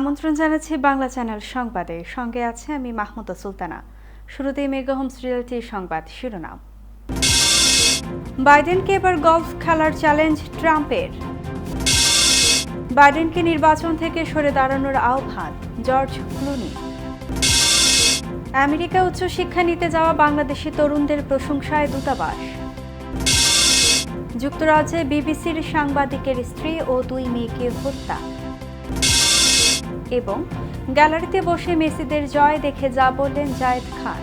আমন্ত্রণ জানাচ্ছি বাংলা চ্যানেল সংবাদে। সঙ্গে আছে আমি মাহমুদা সুলতানা। শুরুতেই মেগা হোমস রিয়েলিটির সংবাদ শিরোনাম। বাইডেনকে এবার গলফ খেলার চ্যালেঞ্জ ট্রাম্পের। বাইডেনকে নির্বাচন থেকে সরে দাঁড়ানোর আহ্বান জর্জ ক্লুনি। আমেরিকা উচ্চশিক্ষা নিতে যাওয়া বাংলাদেশি তরুণদের প্রশংসায় দূতাবাস। যুক্তরাজ্যে বিবিসির সাংবাদিকের স্ত্রী ও দুই মেয়েকে হত্যা। এবং গ্যালারিতে বসে মেসিদের জয় দেখে যা বললেন জায়েদ খান।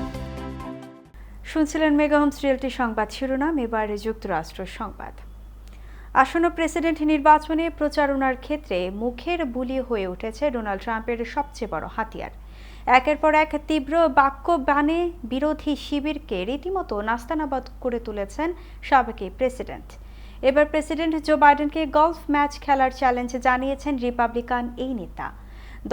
শুনছিলেন মেগাহোমস রিয়েলটি সংবাদ শিরোনাম, এবারে যুক্তরাষ্ট্র সংবাদ। আসন্ন প্রেসিডেন্ট নির্বাচনে প্রচারণার ক্ষেত্রে মুখের বুলি হয়ে উঠেছে ডোনাল্ড ট্রাম্পের সবচেয়ে বড় হাতিয়ার। একের পর এক তীব্র বাক্য বানে বিরোধী শিবিরকে রীতিমতো নাস্তানাবাদ করে তুলেছেন সাবেক প্রেসিডেন্ট। এবার প্রেসিডেন্ট জো বাইডেনকে গলফ ম্যাচ খেলার চ্যালেঞ্জ জানিয়েছেন রিপাবলিকান এই নেতা।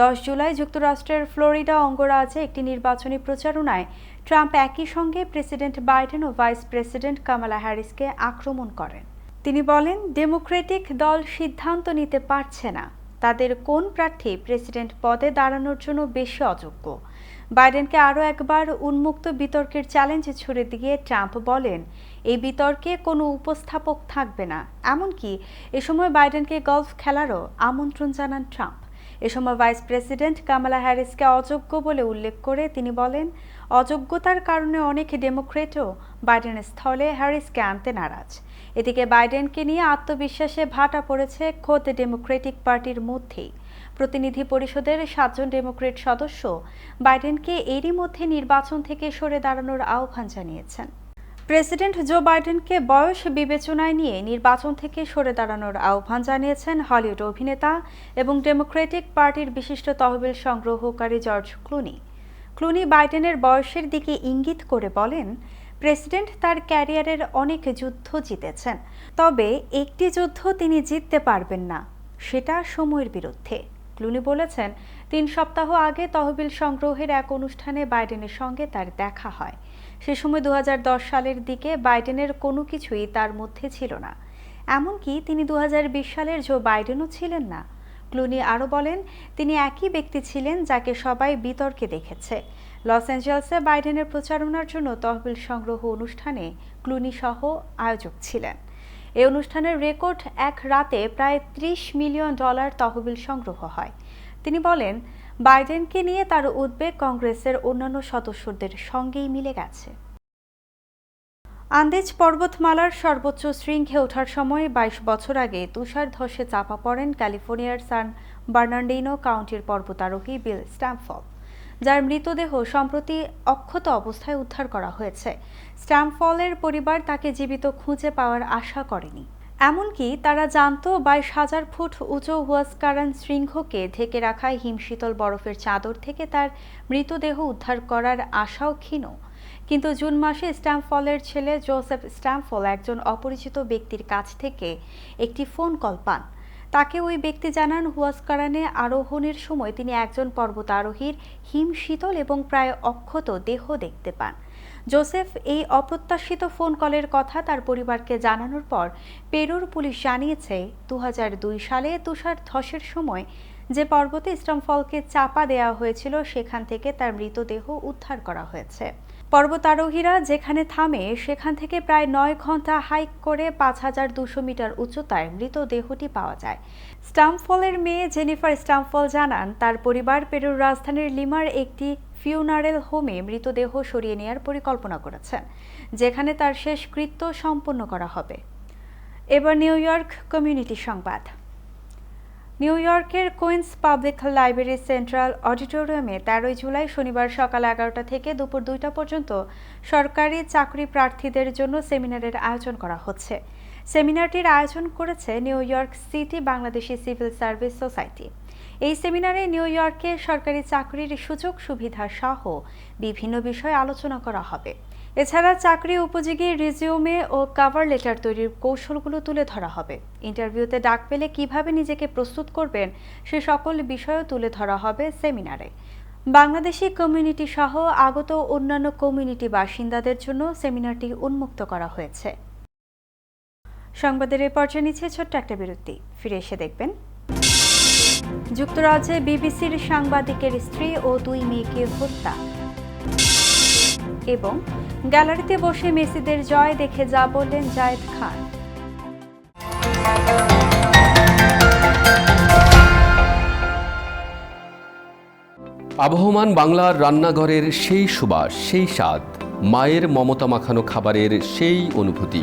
দশ জুলাই যুক্তরাষ্ট্রের ফ্লোরিডা অঙ্গরাজ্যে একটি নির্বাচনী প্রচারণায় ট্রাম্প একই সঙ্গে প্রেসিডেন্ট বাইডেন ও ভাইস প্রেসিডেন্ট কামালা হ্যারিসকে আক্রমণ করেন। তিনি বলেন, ডেমোক্রেটিক দল সিদ্ধান্ত নিতে পারছে না। তাদের কোন প্রার্থী প্রেসিডেন্ট পদে দাঁড়ানোর জন্য বেশি অযোগ্য? বাইডেনকে আরও একবার উন্মুক্ত বিতর্কের চ্যালেঞ্জ ছুড়ে দিয়ে ট্রাম্প বলেন, এই বিতর্কে কোনো উপস্থাপক থাকবে না। এমনকি এ সময় বাইডেনকে গলফ খেলারও আমন্ত্রণ জানান ট্রাম্প। এ সময় ভাইস প্রেসিডেন্ট কামালা হ্যারিসকে অযোগ্য বলে উল্লেখ করে তিনি বলেন, অযোগ্যতার কারণে অনেক ডেমোক্রেটও বাইডেনের স্থলে হ্যারিসকে আনতে নারাজ। এদিকে বাইডেনকে নিয়ে আত্মবিশ্বাসে ভাটা পড়েছে খোদ ডেমোক্রেটিক পার্টির মধ্যেই। প্রতিনিধি পরিষদের সাতজন ডেমোক্রেট সদস্য বাইডেনকে এরই মধ্যে নির্বাচন থেকে সরে দাঁড়ানোর আহ্বান জানিয়েছেন। প্রেসিডেন্ট জো বাইডেনকে বয়স বিবেচনায় নিয়ে নির্বাচন থেকে সরে দাঁড়ানোর আহ্বান জানিয়েছেন হলিউড অভিনেতা এবং ডেমোক্রেটিক পার্টির বিশিষ্ট তহবিল সংগ্রহকারী জর্জ ক্লুনি। ক্লুনি বাইডেনের বয়সের দিকে ইঙ্গিত করে বলেন, প্রেসিডেন্ট তার ক্যারিয়ারের অনেক যুদ্ধ জিতেছেন, তবে একটি যুদ্ধ তিনি জিততে পারবেন না, সেটা সময়ের বিরুদ্ধে। ক্লুনি বলেছেন, তিন সপ্তাহ আগে তহবিল সংগ্রহের এক অনুষ্ঠানে বাইডেনের সঙ্গে তার দেখা হয়। সে সময় দু হাজার দশ সালের দিকে বাইডেনের কোনো কিছুই তার মধ্যে ছিল না। এমনকি তিনি দু হাজার বিশ সালের জো বাইডেনও ছিলেন না। ক্লুনি আরও বলেন, তিনি একই ব্যক্তি ছিলেন যাকে সবাই বিতর্কে দেখেছে। লস অ্যাঞ্জেলসে বাইডেনের প্রচারণার জন্য তহবিল সংগ্রহ অনুষ্ঠানে ক্লুনি সহ আয়োজক ছিলেন। এই অনুষ্ঠানের রেকর্ড এক রাতে প্রায় ত্রিশ মিলিয়ন ডলার তহবিল সংগ্রহ হয়। তিনি বলেন বাইডেনকে নিয়ে তার উদ্বেগ কংগ্রেসের অন্যান্য সদস্যদের সঙ্গেই মিলে গেছে। আন্দেজ পর্বতমালার সর্বোচ্চ শৃঙ্খে ওঠার সময় বাইশ বছর আগে তুষার ধসে চাপা পড়েন ক্যালিফোর্নিয়ার সান বার্নার্ডিনো কাউন্টির পর্বতারোহী বিল স্ট্যাম্পফল যার মৃতদেহ সম্প্রতি অক্ষত অবস্থায় উদ্ধার করা হয়েছে। স্ট্যাম্পফলের পরিবার তাকে জীবিত খুঁজে পাওয়ার আশা করেনি। এমনকি তারা জানত বাইশ হাজার ফুট উঁচু হুয়াসকারান শৃঙ্খকে ঢেকে রাখা হিমশীতল বরফের চাদর থেকে তার মৃতদেহ উদ্ধার করার আশাও ক্ষীণ। কিন্তু জুন মাসে স্ট্যাম্পফলের ছেলে জোসেফ স্ট্যাম্পফল একজন অপরিচিত ব্যক্তির কাছ থেকে একটি ফোন কল পান। তাকে ওই ব্যক্তি জানান, হুয়াসকারানে আরোহণের সময় তিনি একজন পর্বতারোহীর হিম শীতল এবং প্রায় অক্ষত দেহ দেখতে পান। জোসেফ এই অপ্রত্যাশিত ফোন কলের কথা তার পরিবারকে জানানোর পর পেরুর পুলিশ জানিয়েছে দু হাজার দুই সালে তুষার ধসের সময় যে পর্বতে স্ট্যাম্পফলকে চাপা দেওয়া হয়েছিল, সেখান থেকে তার মৃতদেহ উদ্ধার করা হয়েছে। পর্বতারোহীরা যেখানে থামে, সেখান থেকে প্রায় নয় ঘণ্টা হাইক করে পাঁচ হাজার দুশো মিটার উচ্চতায় মৃতদেহটি পাওয়া যায়। স্টাম্পফলের মেয়ে জেনিফার স্টাম্পফল জানান, তার পরিবার পেরুর রাজধানীর লিমার একটি ফিউনারেল হোমে মৃতদেহ সরিয়ে নেওয়ার পরিকল্পনা করেছেন, যেখানে তার শেষকৃত্য সম্পন্ন করা হবে। এবার নিউ ইয়র্ক কমিউনিটি সংবাদ। নিউ ইয়র্কের কুইন্স পাবলিক লাইব্রেরি সেন্ট্রাল অডিটোরিয়ামে তেরোই জুলাই শনিবার সকাল এগারোটা থেকে দুপুর দুইটা পর্যন্ত সরকারি চাকরি প্রার্থীদের জন্য সেমিনারের আয়োজন করা হচ্ছে। সেমিনারটির আয়োজন করেছে New York City Bangladeshi civil service society. এই সেমিনারে নিউ ইয়র্কে সরকারি চাকরির সুযোগ সুবিধা সহ বিভিন্ন বিষয়ে আলোচনা করা হবে। এছাড়া চাকরি উপযোগী রিজিউমে ও কাভার লেটার তৈরির কৌশলগুলো তুলে ধরা হবে। ইন্টারভিউতে ডাক পেলে কীভাবে নিজেকে প্রস্তুত করবেন সে সকল বিষয়ও তুলে ধরা হবে সেমিনারে। বাংলাদেশি কমিউনিটি সহ আগত অন্যান্য কমিউনিটি বাসিন্দাদের জন্য সেমিনারটি উন্মুক্ত করা হয়েছে। সংবাদের এই পর্যায়ে নিচ্ছে ছোট্ট একটা বিরতি। ফিরে এসে দেখবেন যুক্তরাজ্যে বিবিসির সাংবাদিকের স্ত্রী ও দুই মেয়েকে হত্যা। এবং গ্যালারিতে বসে মেসিদের জয় দেখে যা বললেন জায়েদ খান। আবহমান বাংলার রান্নাঘরের সেই সুবাস, সেই স্বাদ, মায়ের মমতা মাখানো খাবারের সেই অনুভূতি।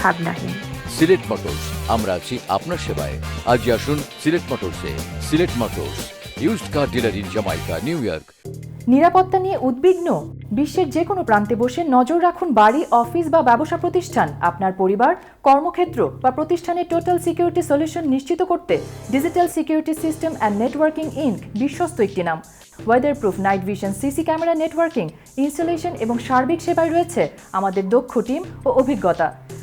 ভাবনাহীন। সিলেট মোটরস আমরা আছি আপনার সেবায়। আজই আসুন Sylhet মোটরসে। Sylhet motors used car dealer in Jamaica New York নিরাপত্তা নিয়ে উদ্বিগ্ন? বিশ্বের যে কোনো প্রান্তে বসে নজর রাখুন বাড়ি অফিস বা ব্যবসা প্রতিষ্ঠান। আপনার পরিবার কর্মক্ষেত্র বা প্রতিষ্ঠানের টোটাল সিকিউরিটি সলিউশন নিশ্চিত করতে digital security system and networking inc বিশ্বস্ত একটি নাম। Weatherproof night vision CC camera networking installation এবং সার্বিক সেবায় রয়েছে আমাদের দক্ষ টিম ও অভিজ্ঞতা।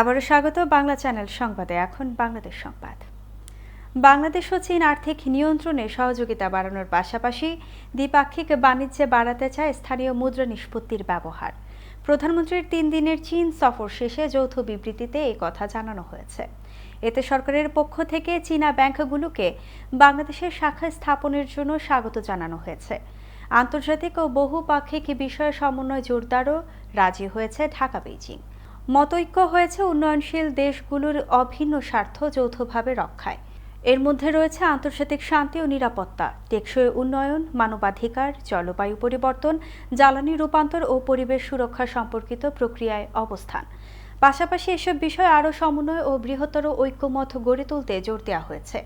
আবারও স্বাগত বাংলা চ্যানেল সংবাদে, এখন বাংলাদেশ সংবাদ। বাংলাদেশ ও চীন আর্থিক নিয়ন্ত্রণে সহযোগিতা বাড়ানোর পাশাপাশি দ্বিপাক্ষিক বাণিজ্যে বাড়াতে চায় স্থানীয় মুদ্রা নিষ্পত্তির ব্যবহার। প্রধানমন্ত্রীর তিন দিনের চীন সফর শেষে যৌথ বিবৃতিতে এই কথা জানানো হয়েছে। এতে সরকারের পক্ষ থেকে চীনা ব্যাংকগুলোকে বাংলাদেশের শাখা স্থাপনের জন্য স্বাগত জানানো হয়েছে। আন্তর্জাতিক ও বহুপাক্ষিক বিষয়ে সমন্বয় জোরদারও রাজি হয়েছে ঢাকা বেইজিং মতৈক্য হয়েছে উন্নয়নশীল দেশগুলোর অভিন্ন স্বার্থ যৌথভাবে রক্ষায়। এর মধ্যে রয়েছে আন্তর্জাতিক শান্তি ও নিরাপত্তা, টেকসই উন্নয়ন, মানবাধিকার, জলবায়ু পরিবর্তন, জ্বালানি রূপান্তর ও পরিবেশ সুরক্ষা সম্পর্কিত প্রক্রিয়ায় অবস্থান। পাশাপাশি এসব বিষয়ে আরও সমন্বয় ও বৃহত্তর ঐক্যমত গড়ে তুলতে জোর দেওয়া হয়েছে।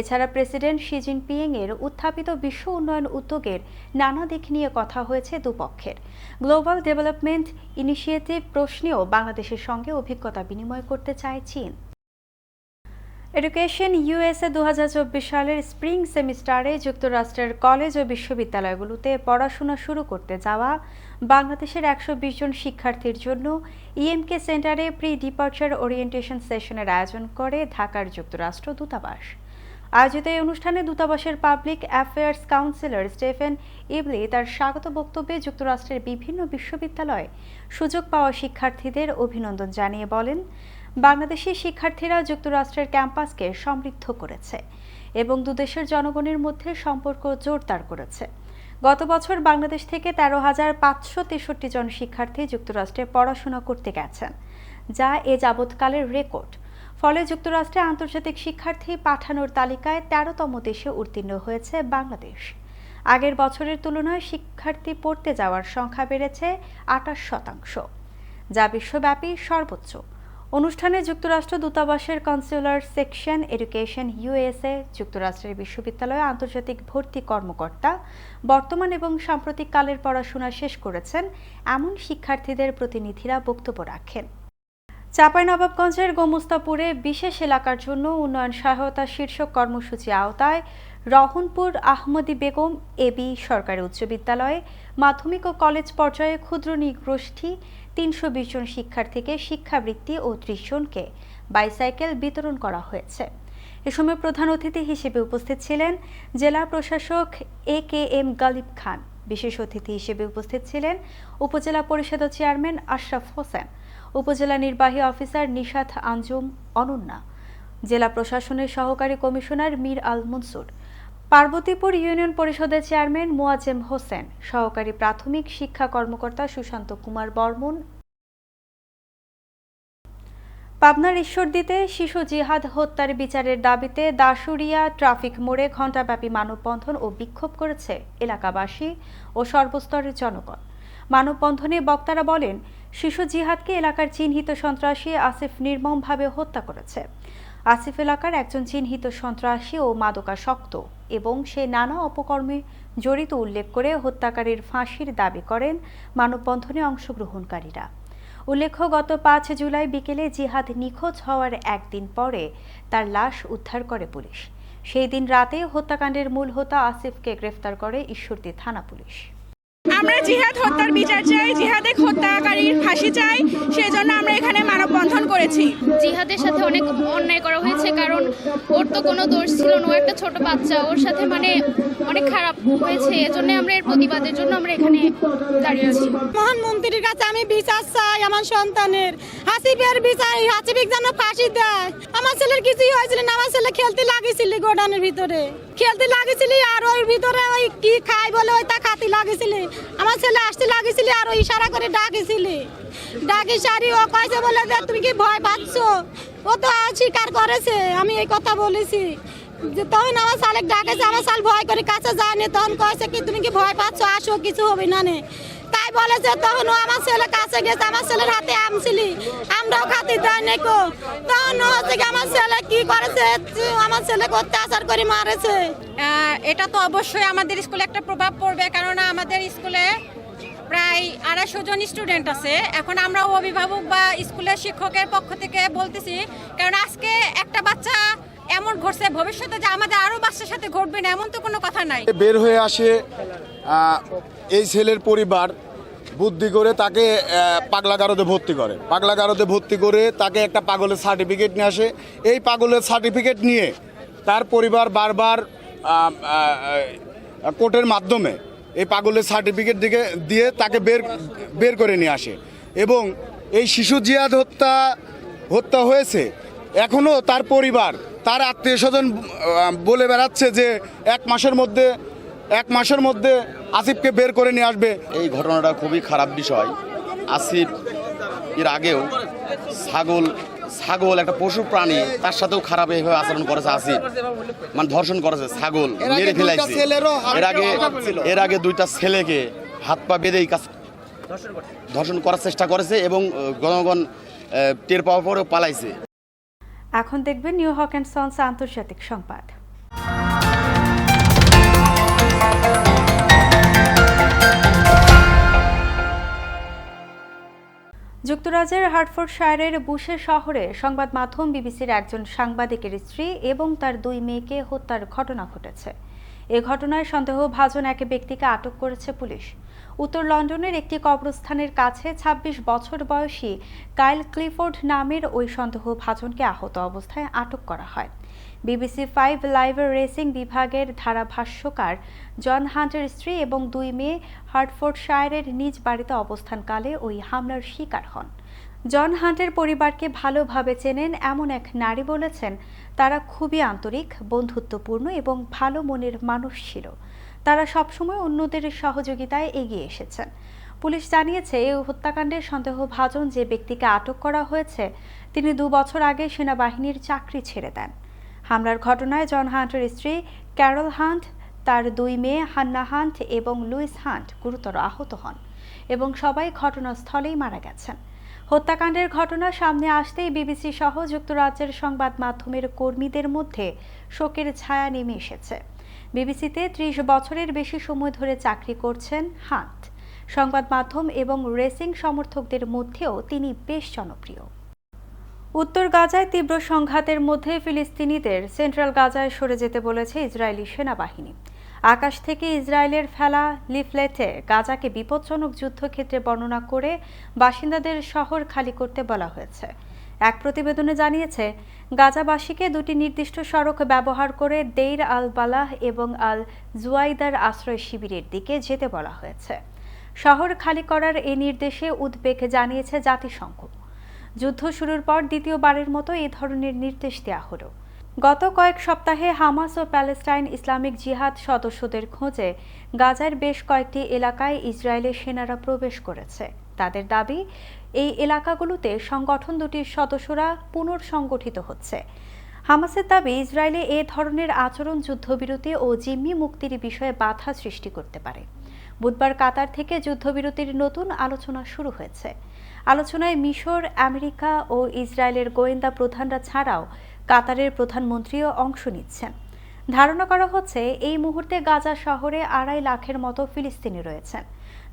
এছাড়া প্রেসিডেন্ট শি জিনপিং এর উত্থাপিত বিশ্ব উন্নয়ন উদ্যোগের নানা দিক নিয়ে কথা হয়েছে দুপক্ষের। গ্লোবাল ডেভেলপমেন্ট ইনিশিয়েটিভ প্রশ্নেও বাংলাদেশের সঙ্গে অভিজ্ঞতা বিনিময় করতে চায় চীন। এডুকেশন ইউএসএ দু চব্বিশ সালের স্প্রিং সেমিস্টারে যুক্তরাষ্ট্রের কলেজ ও বিশ্ববিদ্যালয়গুলোতে পড়াশোনা শুরু করতে যাওয়া বাংলাদেশের একশো বিশ জন শিক্ষার্থীর জন্য ইএমকে সেন্টারে প্রি ডিপার্চার ওরিয়েন্টেশন সেশনের আয়োজন করে ঢাকার যুক্তরাষ্ট্র দূতাবাস। আয়োজিত এই অনুষ্ঠানে দূতাবাসের public affairs counsellor Stephen Ibley তার স্বাগত বক্তব্যে যুক্তরাষ্ট্রের বিভিন্ন বিশ্ববিদ্যালয়ে সুযোগ পাওয়া শিক্ষার্থীদের অভিনন্দন জানিয়ে বলেন, বাংলাদেশি শিক্ষার্থীরা যুক্তরাষ্ট্রের ক্যাম্পাসকে সমৃদ্ধ করেছে এবং দুদেশের জনগণের মধ্যে সম্পর্ক জোরদার করেছে। গত বছর বাংলাদেশ থেকে তেরো হাজার পাঁচশো তেষট্টি জন শিক্ষার্থী যুক্তরাষ্ট্রে পড়াশোনা করতে গেছেন, যা এ যাবৎকালের রেকর্ড। ফলে যুক্তরাষ্ট্রে আন্তর্জাতিক শিক্ষার্থী পাঠানোর তালিকায় তেরোতম দেশে উত্তীর্ণ হয়েছে বাংলাদেশ। আগের বছরের তুলনায় শিক্ষার্থী পড়তে যাওয়ার সংখ্যা বেড়েছে আটাশ শতাংশ, যা বিশ্বব্যাপী সর্বোচ্চ। অনুষ্ঠানে যুক্তরাষ্ট্র দূতাবাসের কনসুলার সেকশন এডুকেশন ইউএসএ, যুক্তরাষ্ট্রের বিশ্ববিদ্যালয়ে আন্তর্জাতিক ভর্তি কর্মকর্তা, বর্তমান এবং সাম্প্রতিক কালের পড়াশোনা শেষ করেছেন এমন শিক্ষার্থীদের প্রতিনিধিরা বক্তব্য রাখেন। চাঁপাইনবাবগঞ্জের গোমস্তাপুরে বিশেষ এলাকার জন্য উন্নয়ন সহায়তা শীর্ষক কর্মসূচি আওতায় রহনপুর আহমদি বেগম এবি সরকারি উচ্চ বিদ্যালয়ে মাধ্যমিক ও কলেজ পর্যায়ে ক্ষুদ্র নৃগোষ্ঠী তিনশো বিশ জন শিক্ষার্থীকে শিক্ষাবৃত্তি ও ত্রিশ জনকে বাইসাইকেল বিতরণ করা হয়েছে। এ সময় প্রধান অতিথি হিসেবে উপস্থিত ছিলেন জেলা প্রশাসক এ কে এম গালিব খান। বিশেষ অতিথি হিসেবে উপস্থিত ছিলেন উপজেলা পরিষদের চেয়ারম্যান আশরাফ হোসেন, উপজেলা নির্বাহী অফিসার নিশাত আঞ্জুম অনন্যা, জেলা প্রশাসনের সহকারী কমিশনার মীর আল মনসুর পার্বতীপুর ইউনিয়ন পরিষদের চেয়ারম্যান মোয়াজেম হোসেন, সহকারী প্রাথমিক শিক্ষা কর্মকর্তা সুশান্ত কুমার বর্মন। পাবনার ঈশ্বরদীতে শিশু জিহাদ হত্যার বিচারের দাবিতে দাসুরিয়া ট্রাফিক মোড়ে ঘণ্টাব্যাপী মানববন্ধন ও বিক্ষোভ করেছে এলাকাবাসী ও সর্বস্তরের জনগণ। মানববন্ধনে বক্তারা বলেন, শিশু জিহাদকে এলাকার চিহ্নিত সন্ত্রাসী আসিফ নির্মমভাবে হত্যা করেছে। আসিফ এলাকার একজন চিহ্নিত সন্ত্রাসী ও মাদকাসক্ত এবং সে নানা অপকর্মে জড়িত উল্লেখ করে হত্যাকারীর ফাঁসির দাবি করেন মানববন্ধনে অংশগ্রহণকারীরা। উল্লেখ্য, গত পাঁচ জুলাই বিকেলে জিহাদ নিখোঁজ হওয়ার একদিন পরে তার লাশ উদ্ধার করে পুলিশ। সেই দিন রাতে হত্যাকাণ্ডের মূল হোতা আসিফকে গ্রেফতার করে ঈশ্বরদী থানা পুলিশ। আমরা জিহাদ হত্যার বিচার চাই জিহাদে হত্যাকারীর ফাঁসি চাই সেজন্য আমরা এখানে মানববন্ধন করেছি। জিহাদের সাথে অনেক অন্যায় করা হয়েছে কারণ ওর তো কোনো দোষ ছিল না ও একটা ছোট বাচ্চা ওর সাথে মানে অনেক খারাপ হয়েছে এজন্য আমরা এর প্রতিবাদের জন্য আমরা এখানে দাঁড়িয়ে আছি। মহান মন্ত্রীর কাছে আমি বিচার চাই আমার সন্তানের। হাসিবের বিচার হাসিবিক যেন ফাঁসি দেয়। আমার ছেলের কিছুই হয়েছিল না আমার ছেলে খেলতে লাগিয়েছিল গোডানের ভিতরে। খেলতে লাগেছিলি আর ওই ভিতরে ওই কি খাই বলে ওই তা খাতে লাগেছিলি। আমার ছেলে আসতে লাগেছিলি আর ওই ইশারা করে ডাকেছিলি। ডাকি সারি ও কয়েছে বলে যে, তুমি কি ভয় পাচ্ছ? ও তো স্বীকার করেছে, আমি এই কথা বলেছি। যে, তখন আমার শালেক ডাকেছে, আমার শাল ভয় করে কাছে যায়নি তখন কয়েছে কি, তুমি কি ভয় পাচ্ছ? আসো, কিছু হবে না নে। তাই বলেছে তখন আমার ছেলে কাছে গেছে, আমার ছেলের হাতে আম ছিলি, আমরাও খাতে দেয় নাই কো তখন হচ্ছে আমার ছেলে কি করেছে আমার ছেলে করতে আসার করে মারেছে। এটা তো অবশ্যই আমাদের স্কুলে একটা প্রভাব পড়বে, কেননা আমাদের স্কুলে প্রায় আড়াইশো জন স্টুডেন্ট আছে। এখন আমরা অভিভাবক বা স্কুলের শিক্ষকের পক্ষ থেকে বলতেছি কারণ আজকে একটা বাচ্চা এমন ঘটছে ভবিষ্যতে যে আমাদের আরও বাচ্চার সাথে ঘটবে না এমন তো কোনো কথা নাই। বের হয়ে আসে এই ছেলের পরিবার বুদ্ধি করে তাকে আহ, পাগলা গারদে ভর্তি করে। পাগলা গারদে ভর্তি করে তাকে একটা পাগলের সার্টিফিকেট নিয়ে আসে। এই পাগলের সার্টিফিকেট নিয়ে তার পরিবার বারবার কোর্টের মাধ্যমে এই পাগলের সার্টিফিকেট দিকে দিয়ে তাকে বের বের করে নিয়ে আসে। এবং এই শিশু জিয়াদ হত্যা হত্যা হয়েছে। এখনও তার পরিবার তার আত্মীয় স্বজন বলে বেড়াচ্ছে যে এক মাসের মধ্যে এক মাসের মধ্যে আসিফকে বের করে নিয়ে আসবে। এই ঘটনাটা খুবই খারাপ বিষয়। আসিফ এর আগেও ছাগল ছাগল একটা পশু প্রাণী তার সাথেও খারাপ এইভাবে আচরণ করেছে আসিফ। মানে ধর্ষণ করেছে ছাগল মেরে ফেলাইছে। এর আগে এর আগে দুইটা ছেলেকে হাত পা বেঁধে এই কাজ ধর্ষণ করার চেষ্টা করেছে এবং জনগণ টের পাওয়ার পরেও পালাইছে। এখন দেখবেন নিউ হক অ্যান্ড সন্স আন্তর্জাতিক সংবাদ। যুক্তরাজ্যের হার্টফোর্ডশায়ারের বুশে শহরে সংবাদ মাধ্যম বিবিসির একজন সাংবাদিকের স্ত্রী এবং তার দুই মেয়েকে হত্যার ঘটনা ঘটেছে। এ ঘটনায় সন্দেহভাজন এক ব্যক্তিকে আটক করেছে পুলিশ। উত্তর লন্ডনের একটি কবরস্থানের কাছে ২৬ বছর বয়সী কাইল ক্লিফোর্ড নামের ওই সন্দেহভাজনকে আহত অবস্থায় আটক করা হয়। বিবিসি ফাইভ লাইভের রেসিং বিভাগের ধারাভাষ্যকার জন হান্টের স্ত্রী এবং দুই মেয়ে হার্টফোর্ডশায়ারের নিজ বাড়িতে অবস্থানকালে ওই হামলার শিকার হন। জন হান্টের পরিবারকে ভালোভাবে চেনেন এমন এক নারী বলেছেন, তারা খুবই আন্তরিক, বন্ধুত্বপূর্ণ এবং ভালো মনের মানুষ ছিল। তারা সবসময় অন্যদের সহযোগিতায় এগিয়ে এসেছেন। পুলিশ জানিয়েছে, এই হত্যাকাণ্ডের সন্দেহভাজন যে ব্যক্তিকে আটক করা হয়েছে, তিনি দু বছর আগে সেনাবাহিনীর চাকরি ছেড়ে দেন। হামলার ঘটনায় জন হান্টের স্ত্রী ক্যারল হান্ট, তার দুই মেয়ে হান্না হান্ট এবং লুইস হান্ট গুরুতর আহত হন এবং সবাই ঘটনাস্থলেই মারা গেছেন। হত্যাকাণ্ডের ঘটনা সামনে আসতেই বিবিসি সহ যুক্তরাজ্যের সংবাদ মাধ্যমের কর্মীদের মধ্যে শোকের ছায়া নেমে এসেছে। বিবিসিতে ত্রিশ বছরের বেশি সময় ধরে চাকরি করছেন হান্ট। সংবাদ মাধ্যম এবং রেসিং সমর্থকদের মধ্যেও তিনি বেশ জনপ্রিয়। উত্তর গাজায় তীব্র সংঘাতের মধ্যে ফিলিস্তিনিদের সেন্ট্রাল গাজায় সরে যেতে বলেছে ইসরায়েলি সেনাবাহিনী। আকাশ থেকে ইসরায়েলের ফেলা লিফলেটে গাজাকে বিপজ্জনক যুদ্ধক্ষেত্রে বর্ণনা করে বাসিন্দাদের শহর খালি করতে বলা হয়েছে। এক প্রতিবেদনে জানিয়েছে, গাজাবাসীকে দুটি নির্দিষ্ট সড়ক ব্যবহার করে দেইর আল বালাহ এবং আল জুয়াইদার আশ্রয় শিবিরের দিকে যেতে বলা হয়েছে। শহর খালি করার এই নির্দেশে উদ্বেগ জানিয়েছে জাতিসংঘ। যুদ্ধ শুরুর পর দ্বিতীয়বারের মতো এই ধরনের নির্দেশ দেওয়া হলো। গত কয়েক সপ্তাহে হামাস ও প্যালেস্টাইন ইসলামিক জিহাদ সদস্যদের খোঁজে গাজার বেশ কয়েকটি এলাকায় ইসরায়েলের সেনারা প্রবেশ করেছে। তাদের দাবি, এই এলাকাগুলোতে সংগঠন দুটির সদস্যরা পুনর্সংগঠিত হচ্ছে। হামাসের দাবি, ইসরায়েলে এ ধরনের আচরণ যুদ্ধবিরতি ও জিম্মি মুক্তির বিষয়ে বাধা সৃষ্টি করতে পারে। বুধবার কাতার থেকে যুদ্ধবিরতির নতুন আলোচনা শুরু হয়েছে। আলোচনায় মিশর, আমেরিকা ও ইসরায়েলের গোয়েন্দা প্রধানরা ছাড়াও কাতারের প্রধানমন্ত্রীও অংশ নিচ্ছেন। ধারণা করা হচ্ছে, এই মুহূর্তে গাজা শহরে আড়াই লাখের মতো ফিলিস্তিনি রয়েছেন।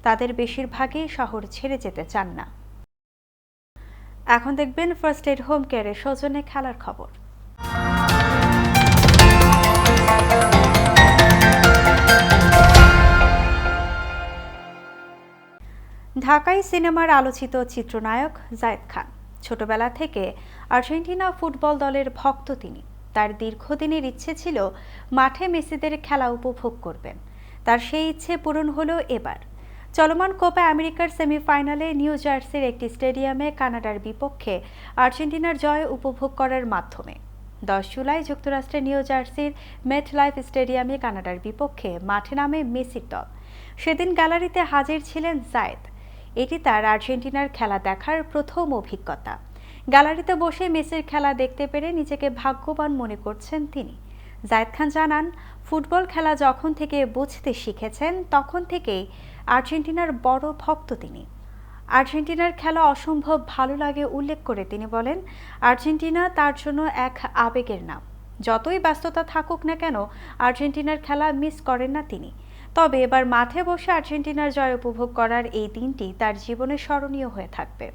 তাদের বেশিরভাগই শহর ছেড়ে যেতে চান না। এখন দেখবেন ফার্স্ট এড হোম কেয়ারের সৌজন্যে খেলার খবর। ঢাকাই সিনেমার আলোচিত চিত্রনায়ক জায়েদ খান। ছোটবেলা থেকে আর্জেন্টিনা ফুটবল দলের ভক্ত তিনি। তার দীর্ঘদিনের ইচ্ছে ছিল মাঠে মেসিদের খেলা উপভোগ করবেন। তার সেই ইচ্ছে পূরণ হলো এবার। চলমান কোপা আমেরিকার সেমিফাইনালে নিউ জার্সির একটি স্টেডিয়ামে কানাডার বিপক্ষে আর্জেন্টিনার জয় উপভোগ করার মাধ্যমে। দশ জুলাই যুক্তরাষ্ট্রের নিউ জার্সির মেট লাইফ স্টেডিয়ামে কানাডার বিপক্ষে মাঠে নামে মেসির দল। সেদিন গ্যালারিতে হাজির ছিলেন জায়েদ। এটি তার আর্জেন্টিনার খেলা দেখার প্রথম অভিজ্ঞতা। গ্যালারিতে বসে মেসির খেলা দেখতে পেরে নিজেকে ভাগ্যবান মনে করছেন তিনি। জায়েদ খান জানান, ফুটবল খেলা যখন থেকে বুঝতে শিখেছেন, তখন থেকেই আর্জেন্টিনার বড় ভক্ত তিনি। আর্জেন্টিনার খেলা অসম্ভব ভালো লাগে উল্লেখ করে তিনি বলেন, আর্জেন্টিনা তার জন্য এক আবেগের নাম। যতই ব্যস্ততা থাকুক না কেন, আর্জেন্টিনার খেলা মিস করেন না তিনি। তবে এবার মাঠে বসে আর্জেন্টিনার জয় উপভোগ করার এই দিনটি তার জীবনে স্মরণীয় হয়ে থাকবে।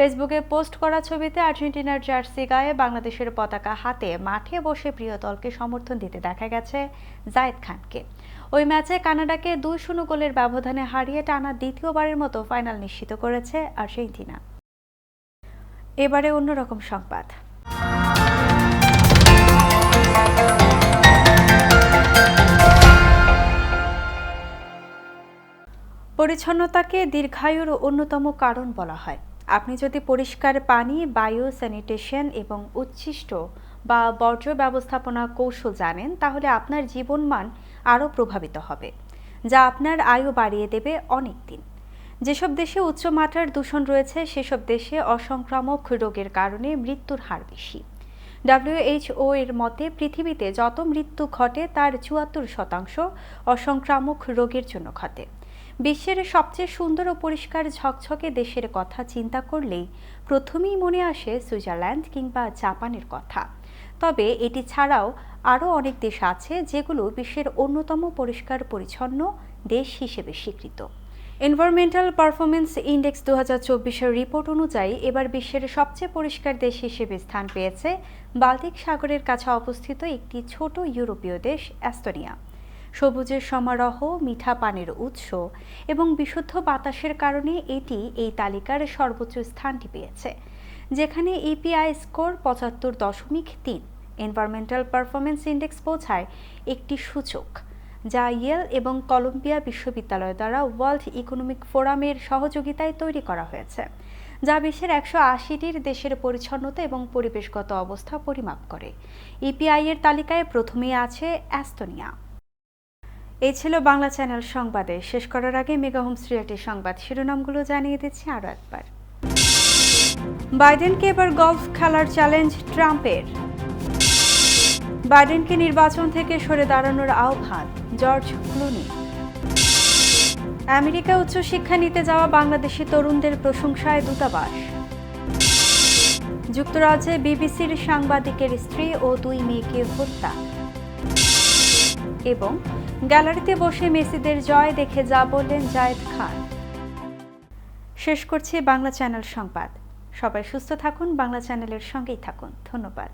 ফেসবুকে পোস্ট করা ছবিতে আর্জেন্টিনার জার্সি গায়ে বাংলাদেশের পতাকা হাতে মাঠে বসে প্রিয় দলকে সমর্থন দিতে দেখা গেছে জায়েদ খানকে। ওই ম্যাচে কানাডাকে দুই শূন্য গোলের ব্যবধানে হারিয়ে টানা দ্বিতীয়বারের মতো ফাইনাল নিশ্চিত করেছে আর্জেন্টিনা। এবারে অন্যরকম সংবাদ। পরিচ্ছন্নতাকে দীর্ঘায়ুর অন্যতম কারণ বলা হয়। আপনি যদি পরিষ্কার পানি বায়ু স্যানিটেশন এবং উচ্ছিষ্ট বা বর্জ্য ব্যবস্থাপনা কৌশল জানেন, তাহলে আপনার জীবনমান আরও প্রভাবিত হবে, যা আপনার আয়ু বাড়িয়ে দেবে অনেক দিন। যেসব দেশে উচ্চমাত্রার দূষণ রয়েছে, সেসব দেশে অসংক্রামক রোগের কারণে মৃত্যুর হার বেশি। ডাব্লিউএইচও এর মতে, পৃথিবীতে যত মৃত্যু ঘটে, তার চুয়াত্তর শতাংশ অসংক্রামক রোগের জন্য ঘটে। বিশ্বের সবচেয়ে সুন্দর ও পরিষ্কার ঝকঝকে দেশের কথা চিন্তা করলেই প্রথমেই মনে আসে সুইজারল্যান্ড কিংবা জাপানের কথা। তবে এটি ছাড়াও আরও অনেক দেশ আছে যেগুলো বিশ্বের অন্যতম পরিষ্কার, পরিচ্ছন্ন দেশ হিসেবে স্বীকৃত। এনভায়রনমেন্টাল পারফরমেন্স ইন্ডেক্স দু হাজার চব্বিশের রিপোর্ট অনুযায়ী এবার বিশ্বের সবচেয়ে পরিষ্কার দেশ হিসেবে স্থান পেয়েছে বাল্টিক সাগরের কাছে অবস্থিত একটি ছোট ইউরোপীয় দেশ অ্যাস্তোনিয়া সবুজের সমারোহ, মিঠা পানির উৎস এবং বিশুদ্ধ বাতাসের কারণে এটি এই তালিকার সর্বোচ্চ স্থানটি পেয়েছে, যেখানে ইপিআই স্কোর পঁচাত্তর দশমিক তিন। এনভায়রনমেন্টাল পারফরমেন্স ইন্ডেক্স বোঝায় একটি সূচক, যা ইয়েল এবং কলম্বিয়া বিশ্ববিদ্যালয় দ্বারা ওয়ার্ল্ড ইকোনমিক ফোরামের সহযোগিতায় তৈরি করা হয়েছে, যা বিশ্বের একশো আশিটির দেশের পরিচ্ছন্নতা এবং পরিবেশগত অবস্থা পরিমাপ করে। ইপিআই এর তালিকায় প্রথমেই আছে অ্যাস্তোনিয়া। এই ছিল বাংলা চ্যানেল সংবাদে। শেষ করার আগে মেগা হোম সিরিয়ালটির সংবাদ শিরোনামগুলো জানিয়ে দিচ্ছি আরও একবার। বাইডেনকে এবার গলফ খেলার চ্যালেঞ্জ ট্রাম্পের। বাইডেনকে নির্বাচন থেকে সরে দাঁড়ানোর আহ্বান জর্জ ক্লুনি। আমেরিকা উচ্চশিক্ষা নিতে যাওয়া বাংলাদেশি তরুণদের প্রশংসায় দূতাবাস। যুক্তরাজ্যে বিবিসির সাংবাদিকের স্ত্রী ও দুই মেয়েকে হত্যা। এবং গ্যালারিতে বসে মেসিদের জয় দেখে যা বললেন জায়েদ খান। শেষ করছে বাংলা চ্যানেল সংবাদ। সবাই সুস্থ থাকুন, বাংলা চ্যানেলের সঙ্গেই থাকুন। ধন্যবাদ।